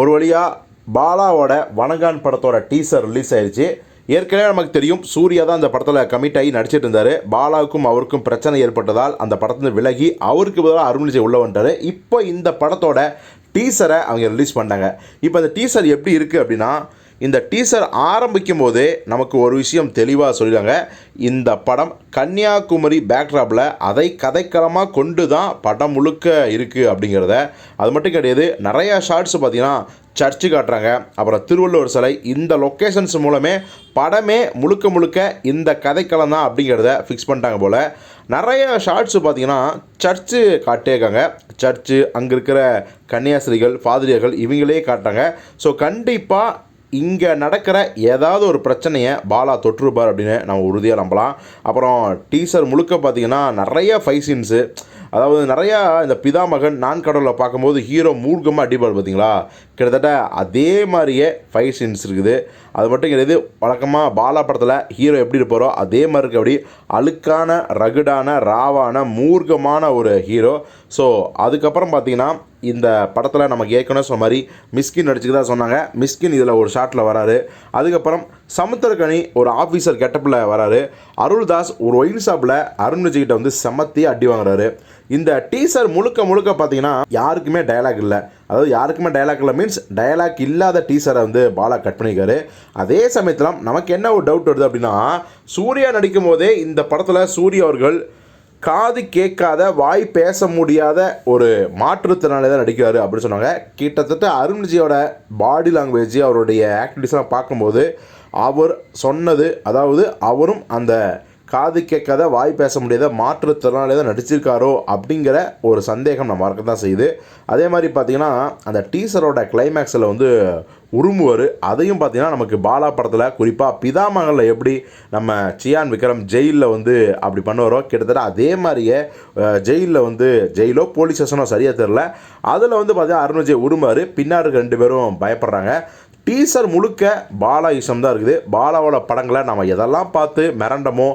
ஒரு வழியாக பாலாவோட வணங்கான் படத்தோட டீசர் ரிலீஸ் ஆயிடுச்சு ஏற்கனவே நமக்கு தெரியும் சூர்யா தான் அந்த படத்தில் கமிட் ஆகி நடிச்சிட்டு இருந்தார். பாலாவுக்கும் அவருக்கும் பிரச்சனை ஏற்பட்டதால் அந்த படத்துலேருந்து விலகி அவருக்கு பதிலாக அருண்விஜய் உள்ள வந்துட்டார். இப்போ இந்த படத்தோட டீசரை அவங்க ரிலீஸ் பண்ணாங்க இப்போ அந்த டீசர் எப்படி இருக்குது அப்படின்னா இந்த டீசர் ஆரம்பிக்கும் போதே நமக்கு ஒரு விஷயம் தெளிவாக சொல்லிடுறாங்க இந்த படம் கன்னியாகுமரி பேக்ட்ராப்பில் அதை கதைக்களமாக கொண்டு தான் படம் முழுக்க இருக்குது அப்படிங்கிறத. அது மட்டும் கிடையாது நிறையா ஷார்ட்ஸ் பார்த்தீங்கன்னா சர்ச்சு காட்டுறாங்க. அப்புறம் திருவள்ளுவர் சிலை இந்த லொக்கேஷன்ஸ் மூலமே படமே முழுக்க முழுக்க இந்த கதைக்களம் தான் அப்படிங்கிறத ஃபிக்ஸ் பண்ணிட்டாங்க போல். நிறைய ஷார்ட்ஸ் பார்த்தீங்கன்னா சர்ச்சு காட்டியிருக்காங்க சர்ச்சு அங்கே இருக்கிற கன்னியாஸ்திரிகள் பாதிரியர்கள் இவங்களே காட்டுறாங்க. ஸோ கண்டிப்பாக இங்கே நடக்கிற ஏதாவது ஒரு பிரச்சனையை பாலா தொற்றுப்பார் அப்படின்னு நம்ம உறுதியாக நம்பலாம். அப்புறம் டீசர் முழுக்க பார்த்தீங்கன்னா நிறைய ஃபைவ் சீன்ஸு அதாவது நிறையா இந்த பிதாமகன் நான் கடவுளை பார்க்கும்போது ஹீரோ மூர்க்கமாக அடிப்பார் பார்த்தீங்களா கிட்டத்தட்ட அதே மாதிரியே ஃபைவ் சீன்ஸ் இருக்குது. அது மட்டும் கிடையாது வழக்கமாக பாலா படத்தில் ஹீரோ எப்படி இருப்பாரோ அதே மாதிரி இருக்க அப்படி அழுக்கான ரகுடான ராவான மூர்க்கமான ஒரு ஹீரோ ஸோ அதுக்கப்புறம் பார்த்தீங்கன்னா இந்த படத்தில் நமக்கு ஏற்கனவே சொன்ன மாதிரி மிஸ்கின் நடிச்சுக்கு தான் சொன்னாங்க. மிஸ்கின் இதில் ஒரு ஷாட்டில் வராரு. அதுக்கப்புறம் சமுத்திரக்கணி ஒரு ஆஃபீஸர் கெட்டப்பில் வராரு. அருள்தாஸ் ஒரு ஒயின் ஷாப்பில் அருண் விஜய்கிட்ட வந்து செமத்தி அடி வாங்குறாரு. இந்த டீசர் முழுக்க முழுக்க பார்த்தீங்கன்னா யாருக்குமே டயலாக் இல்லை. அதாவது யாருக்குமே டயலாக் இல்லை மீன்ஸ் டயலாக் இல்லாத டீசரை வந்து பாலா கட் பண்ணிக்காரு அதே சமயத்தில் நமக்கு என்ன ஒரு டவுட் வருது அப்படின்னா சூர்யா நடிக்கும் போதே இந்த படத்தில் சூர்யா அவர்கள் காது கேட்காத வாய் பேச முடியாத ஒரு மாற்றுத்திறனாளி தான் நடிக்கிறாரு அப்படின்னு சொன்னாங்க. கிட்டத்தட்ட அருண்ஜியோட பாடி லாங்குவேஜ் அவருடைய ஆக்டிவிட்டிஸ்லாம் பார்க்கும்போது அவர் சொன்னது அதாவது அவரும் அந்த காது கேட்காத வாய் பேச முடியாத மாற்றுத்திறனாளி தான் நடிச்சிருக்காரோ அப்படிங்கிற ஒரு சந்தேகம் நம்ம இருக்க தான் செய்யுது. அதே மாதிரி பார்த்தீங்கன்னா அந்த டீசரோட கிளைமேக்ஸில் வந்து உருமுவர். அதையும் பார்த்தீங்கன்னா நமக்கு பாலா படத்தில் குறிப்பாக பிதாமகனில் எப்படி நம்ம சியான் விக்ரம் ஜெயிலில் வந்து அப்படி பண்ணுவாரோ கிட்டத்தட்ட அதே மாதிரியே ஜெயிலில் வந்து ஜெயிலோ போலீஸ் ஸ்டேஷனோ சரியாக தெரில அதில் வந்து பார்த்தீங்கன்னா அருண் விஜய் உருமாறு பின்னாடி ரெண்டு பேரும் பயப்படுறாங்க. டீசர் முழுக்க பாலா இசம் தான் இருக்குது. பாலாவோட படங்களை நம்ம எதெல்லாம் பார்த்து மிரண்டமோ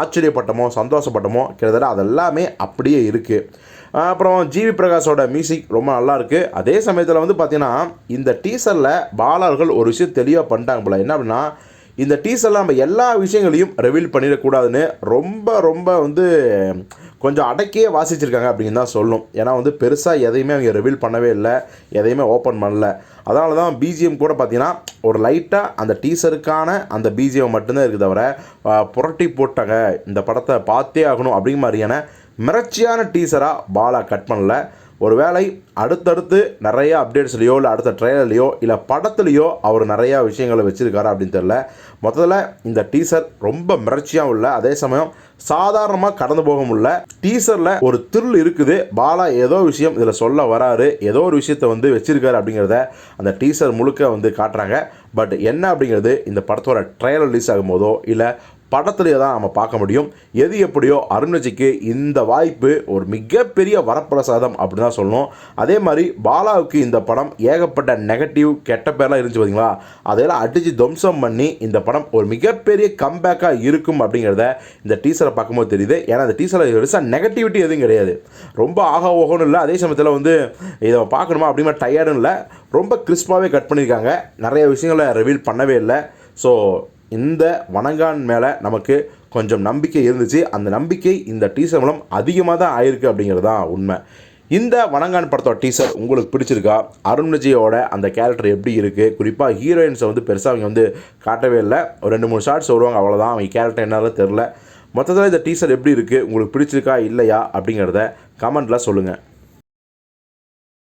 ஆச்சரியப்பட்டமோ சந்தோஷப்பட்டமோ கிட்டத்தட்ட அதெல்லாமே அப்படியே இருக்குது அப்புறம் ஜிவி பிரகாஷோட மியூசிக் ரொம்ப நல்லா இருக்குது அதே சமயத்தில் வந்து பார்த்திங்கன்னா இந்த டீசரில் பாலர்கள் ஒரு விஷயம் தெளிவாக பண்ணிட்டாங்க போல. என்ன அப்படின்னா இந்த டீசரில் நம்ம எல்லா விஷயங்களையும் ரிவீல் பண்ணிடக்கூடாதுன்னு ரொம்ப ரொம்ப வந்து கொஞ்சம் அடக்கியே வாசிச்சிருக்காங்க அப்படின்னு தான் சொல்லணும் ஏன்னா வந்து பெருசாக எதையுமே அவங்க ரிவீல் பண்ணவே இல்லை. எதையுமே ஓப்பன் பண்ணல. அதனால தான் பிஜிஎம் கூட பார்த்தீங்கன்னா ஒரு லைட்டாக அந்த டீசருக்கான அந்த பிஜிஎம் மட்டும்தான் இருக்குது தவிர புரட்டி போட்டாங்க. இந்த படத்தை பார்த்தே ஆகணும் அப்படிங்கிற மாதிரியான மிரட்சியான டீசராக பாலா கட் பண்ணல. ஒருவேளை அடுத்தடுத்து நிறைய அப்டேட்ஸ்லையோ இல்லை அடுத்த ட்ரெய்லர்லையோ இல்லை படத்துலையோ அவர் நிறையா விஷயங்களை வச்சுருக்காரு அப்படின்னு தெரில மொத்தத்தில் இந்த டீசர் ரொம்ப மிரட்சியாகவும் இல்லை. அதே சமயம் சாதாரணமாக கடந்து போக முடியல டீசரில் ஒரு திருள் இருக்குது. பாலா ஏதோ விஷயம் இதில் சொல்ல வராரு. ஏதோ ஒரு விஷயத்தை வந்து வச்சுருக்காரு அப்படிங்கிறத அந்த டீசர் முழுக்க வந்து காட்டுறாங்க. பட் என்ன அப்படிங்கிறது இந்த படத்தோட ட்ரையல் ரிலீஸ் ஆகும்போதோ இல்லை படத்துலேயே தான் நம்ம பார்க்க முடியும். எது எப்படியோ அருண்விஜய்க்கு இந்த வாய்ப்பு ஒரு மிகப்பெரிய வரப்பிரசாதம் அப்படின்னு தான் சொல்லணும். அதே மாதிரி பாலாவுக்கு இந்த படம் ஏகப்பட்ட நெகட்டிவ் கெட்ட பேர்லாம் இருந்துச்சு பார்த்தீங்களா அதையெல்லாம் அடித்து துவம்சம் பண்ணி இந்த படம் ஒரு மிகப்பெரிய கம்பேக்காக இருக்கும் அப்படிங்கிறத இந்த டீசரை பார்க்கும்போது தெரியுது. ஏன்னா அந்த டீசரில் பெருசாக நெகட்டிவிட்டி எதுவும் கிடையாது. ரொம்ப ஆகா ஓகோன்னு இல்லை. அதே சமயத்தில் வந்து இதை பார்க்கணுமா அப்படிமா டயர்டும் இல்லை. ரொம்ப கிறிஸ்பாகவே கட் பண்ணியிருக்காங்க. நிறைய விஷயங்களை ரிவீல் பண்ணவே இல்லை. ஸோ இந்த வணங்கான் மேலே நமக்கு கொஞ்சம் நம்பிக்கை இருந்துச்சு. அந்த நம்பிக்கை இந்த டீசர் மூலம் அதிகமாக தான் ஆயிருக்கு அப்படிங்கிறது தான் உண்மை. இந்த வணங்கான் படத்தோட டீசர் உங்களுக்கு பிடிச்சிருக்கா? அருண்விஜயோட அந்த கேரக்டர் எப்படி இருக்குது குறிப்பாக ஹீரோயின்ஸை வந்து பெருசாக அவங்க வந்து காட்டவே இல்லை. ஒரு ரெண்டு மூணு ஷார்ட்ஸ் வருவாங்க அவ்வளோதான் அவங்க கேரக்டர் என்னன்னு தெரில மொத்தத்தில் இந்த டீசர் எப்படி இருக்குது உங்களுக்கு பிடிச்சிருக்கா? இல்லையா? அப்படிங்கிறத கமெண்ட்டில் சொல்லுங்கள்